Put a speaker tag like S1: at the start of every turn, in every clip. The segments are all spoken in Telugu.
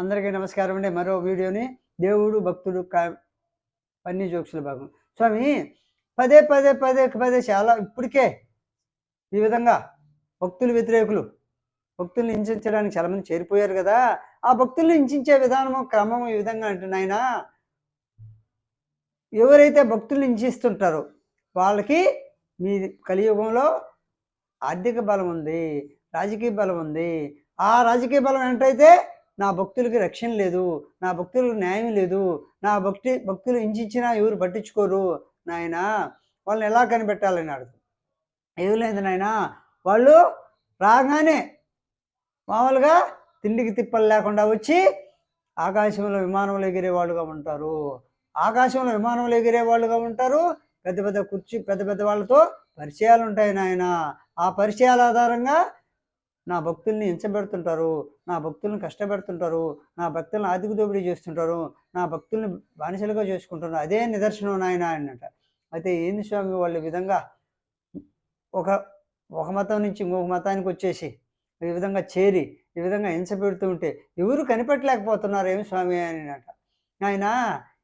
S1: అందరికీ నమస్కారం అండి. మరో వీడియోని దేవుడు భక్తుడు కా పన్నీ జోక్సుల భాగం. స్వామి పదే పదే పదే పదే చాలా ఇప్పటికే ఈ విధంగా భక్తులు వ్యతిరేకులు భక్తుల్ని హింసించడానికి చాలామంది చేరిపోయారు కదా. ఆ భక్తుల్ని హింసించే విధానము క్రమం ఈ విధంగా అంటే నాయన. ఎవరైతే భక్తుల్ని హింసిస్తుంటారో వాళ్ళకి మీ కలియుగంలో ఆర్థిక బలం ఉంది రాజకీయ బలం ఉంది. ఆ రాజకీయ బలం ఏంటైతే నా భక్తులకి రక్షణ లేదు నా భక్తులకు న్యాయం లేదు నా భక్తి భక్తులు ఇంచినా ఎవరు పట్టించుకోరు నాయన. వాళ్ళని ఎలా కనిపెట్టాలని అడుగు ఏం లేదు నాయన. వాళ్ళు రాగానే మామూలుగా తిండికి తిప్పలు లేకుండా వచ్చి ఆకాశంలో విమానంలో ఎగిరే వాళ్ళుగా ఉంటారు. ఆకాశంలో విమానంలో ఎగిరే వాళ్ళుగా ఉంటారు. పెద్ద పెద్ద కుర్చీ పెద్ద పెద్ద వాళ్ళతో పరిచయాలు ఉంటాయి నాయన. ఆ పరిచయాల ఆధారంగా నా భక్తుల్ని ఎంచబెడుతుంటారు నా భక్తుల్ని కష్టపెడుతుంటారు నా భక్తులను ఆర్థిక దోపిడీ చేస్తుంటారు నా భక్తుల్ని బానిసలుగా చేసుకుంటారు అదే నిదర్శనం నాయన అన్నట. అయితే ఏంది స్వామి వాళ్ళ విధంగా ఒక ఒక మతం నుంచి ఇంకొక మతానికి వచ్చేసి ఈ విధంగా చేరి ఈ విధంగా హింస పెడుతూ ఉంటే ఎవరు కనిపెట్టలేకపోతున్నారు ఏమి స్వామి అని అంట ఆయన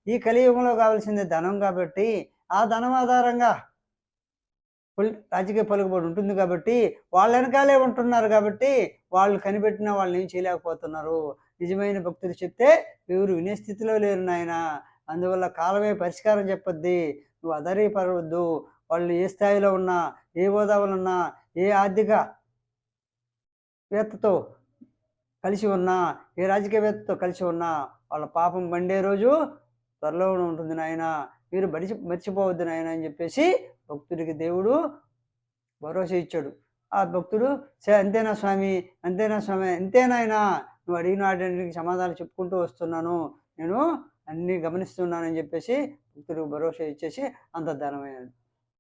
S1: ఈ కలియుగంలో కావాల్సింది ధనం కాబట్టి ఆ ధనం ఆధారంగా రాజకీయ పలుకుబడి ఉంటుంది కాబట్టి వాళ్ళ వెనకాలే ఉంటున్నారు కాబట్టి వాళ్ళు కనిపెట్టిన వాళ్ళని ఏం చేయలేకపోతున్నారు. నిజమైన భక్తులు చెప్తే ఎవరు వినే స్థితిలో లేరు నాయన. అందువల్ల కాలమే పరిష్కారం చెప్పొద్ది. నువ్వు అదరీపడవద్దు వాళ్ళు ఏ స్థాయిలో ఉన్నా ఏ హోదాలో ఉన్నా ఏ ఆర్థిక వేత్తతో కలిసి ఉన్నా ఏ రాజకీయవేత్తతో కలిసి ఉన్నా వాళ్ళ పాపం పండే రోజు త్వరలో ఉంటుంది నాయన. మీరు మరిచి మర్చిపోవద్దు నాయన అని చెప్పేసి భక్తుడికి దేవుడు భరోసా ఇచ్చాడు. ఆ భక్తుడు సరే అంతేనా స్వామి? అంతేనా స్వామి? అంతేనాయనా నువ్వు అడిగిన వాటికి సమాధానం చెప్పుకుంటూ వస్తున్నాను. నేను అన్నీ గమనిస్తున్నానని చెప్పేసి భక్తుడికి భరోసా ఇచ్చేసి అంత ధనమైనాడు